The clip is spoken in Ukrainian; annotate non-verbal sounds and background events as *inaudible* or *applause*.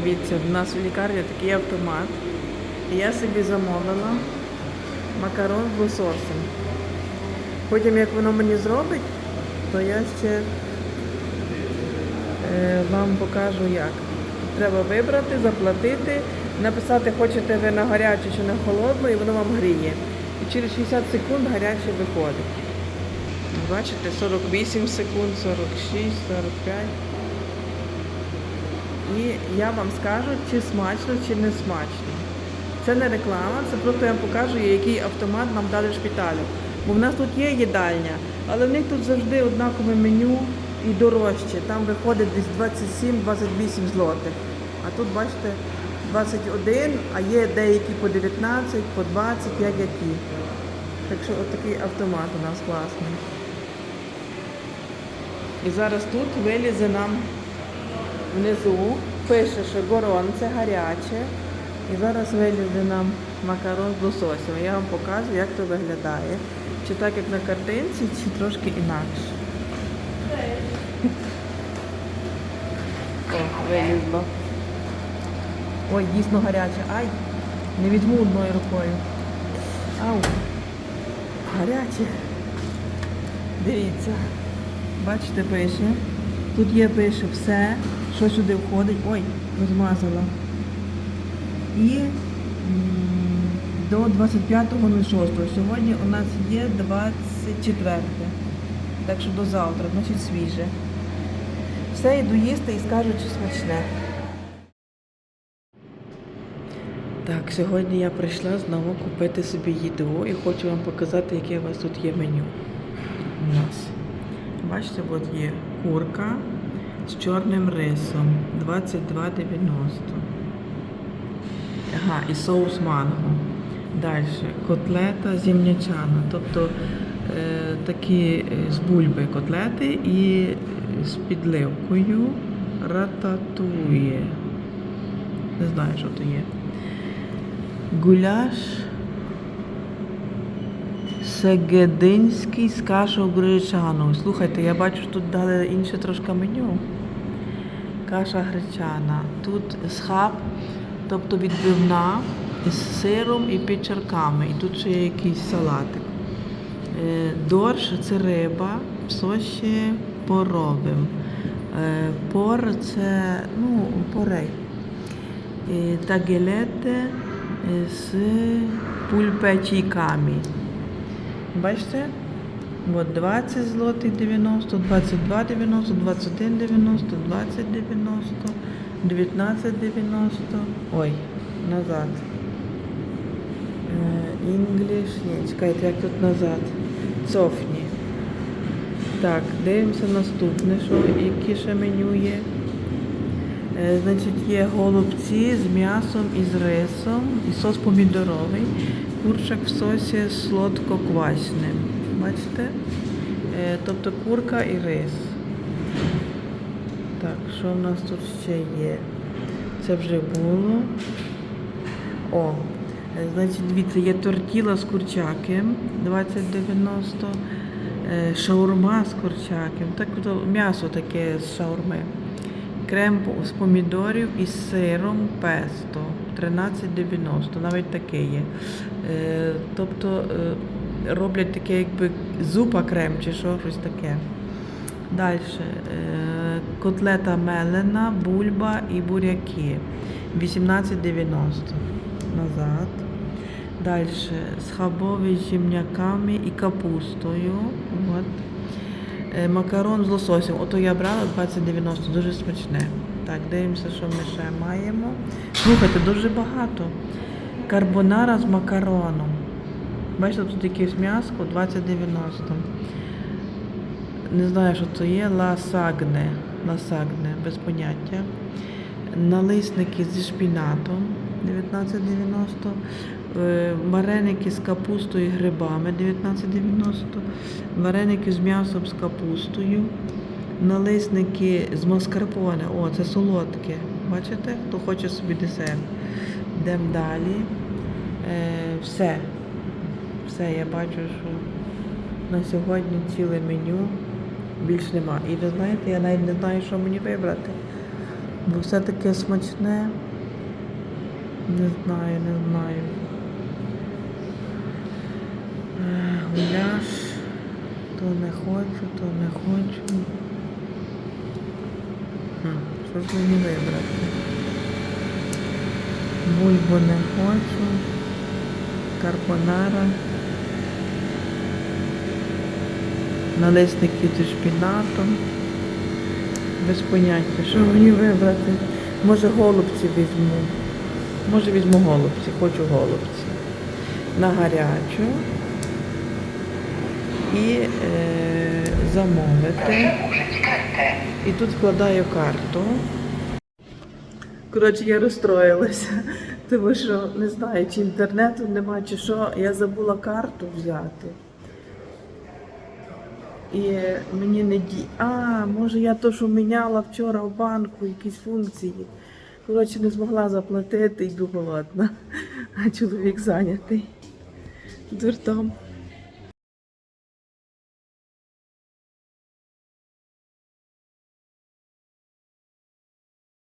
дивіться, в нас в лікарні такий автомат. І я собі замовила макарон з лососем. Потім, як воно мені зробить, то я ще е, вам покажу як. Треба вибрати, заплатити, написати, хочете ви на гарячу чи на холодну, і воно вам гріє. І через 60 секунд гаряче виходить. Бачите, 48 секунд, 46, 45. І я вам скажу, чи смачно, чи не смачно. Це не реклама, це просто я вам покажу, який автомат нам дали в шпиталі. Бо в нас тут є їдальня, але в них тут завжди однакове меню і дорожче. Там виходить десь 27-28 злотих. А тут, бачите, 21, а є деякі по 19, по 20, як які. Так що отакий автомат у нас класний. І зараз тут вилізе нам внизу, пише, що горонце гаряче. І зараз вилізе нам макарон з лососем. Я вам покажу, як то виглядає. Чи так, як на картинці, чи трошки інакше. О, вилізло. Ой, дійсно гаряче. Ай, не візьму одною рукою. Ау. Гаряче. Дивіться. Бачите, пише. Тут є пише все, що сюди входить. Ой, розмазала. І до 25.06. Сьогодні у нас є 24. Так що до завтра, значить свіже. Все, йду їсти і скажу, чи смачне. Так, сьогодні я прийшла знову купити собі їду і хочу вам показати, яке у вас тут є меню. У нас. Бачите, от є курка з чорним рисом 22,90. Ага, і соус манго. Далі котлета зімнячана, тобто е, такі е, з бульби котлети і з підливкою рататує. Не знаю, що то є. Гуляш Сегединський з кашею гречану. Слухайте, я бачу, тут дали інше трошки меню. Каша гречана. Тут схаб, тобто відбивна з сиром і печерками. І тут ще є якийсь салатик. Е, Дорш це риба соші поровим. Е, Пор це ну, порей. Е, Тагелете е, з пульпечійками. Бачите? От 20 злотих 90, 22 90, 21 90, 20 90, 19 90. Ой, назад. Е, English, ні, чекайте, як тут назад. Цофні. Так, дивимося наступне, що які ще меню є. Е, Значить, є голубці з м'ясом і з рисом, і сос помідоровий, курчак в сосі солодко-квасним. Бачите? Е, Тобто курка і рис. Так, що в нас тут ще є? Це вже було. О, е, значить, дивіться, є тортіла з курчаком 2090, е, шаурма з курчаком, так м'ясо таке з шаурми. Крем з помідорів із сиром песто 13,90, навіть таке є. Е, тобто е, роблять таке, якби зупа крем чи що, щось таке. Далі. Е, котлета мелена, бульба і буряки 18,90. Назад. Далі схабові з земняками і капустою. От. Е, Макарон з лососем. Ото я брала 20,90, дуже смачне. Так, дивимося, що ми ще маємо. Слухайте, дуже багато. Карбонара з макароном. Бачите, тут якесь м'яско 20,90. Не знаю, що це є. Ласагне. Ласагне, без поняття. Налисники зі шпінатом 19,90. Е, Вареники з капустою і грибами 19,90. Вареники з м'ясом з капустою. Налисники з маскарпоне. О, це солодке. Бачите, хто хоче собі десерт. Йдемо далі. Е, все. Все, я бачу, що на сьогодні ціле меню. Більш нема. І ви знаєте, я навіть не знаю, що мені вибрати. Бо все таке смачне. Не знаю, не знаю. Е, Гуляш. То не хочу, то не хочу. Що ж мені вибрати? Бульбу не хочу. Карбонара. Налисники зі шпінатом. Без поняття, що мені вибрати. Може голубці візьму. Може візьму голубці, хочу голубці. На гарячу. І е, замовити. І тут вкладаю карту. Коротше, я розстроїлася, *laughs* тому що не знаю, чи інтернету нема, чи що. Я забула карту взяти. І мені не ді. А, може я то, що міняла вчора в банку якісь функції. Коротше, не змогла заплатити, йду голодна. *laughs* А чоловік зайнятий. Дурдом.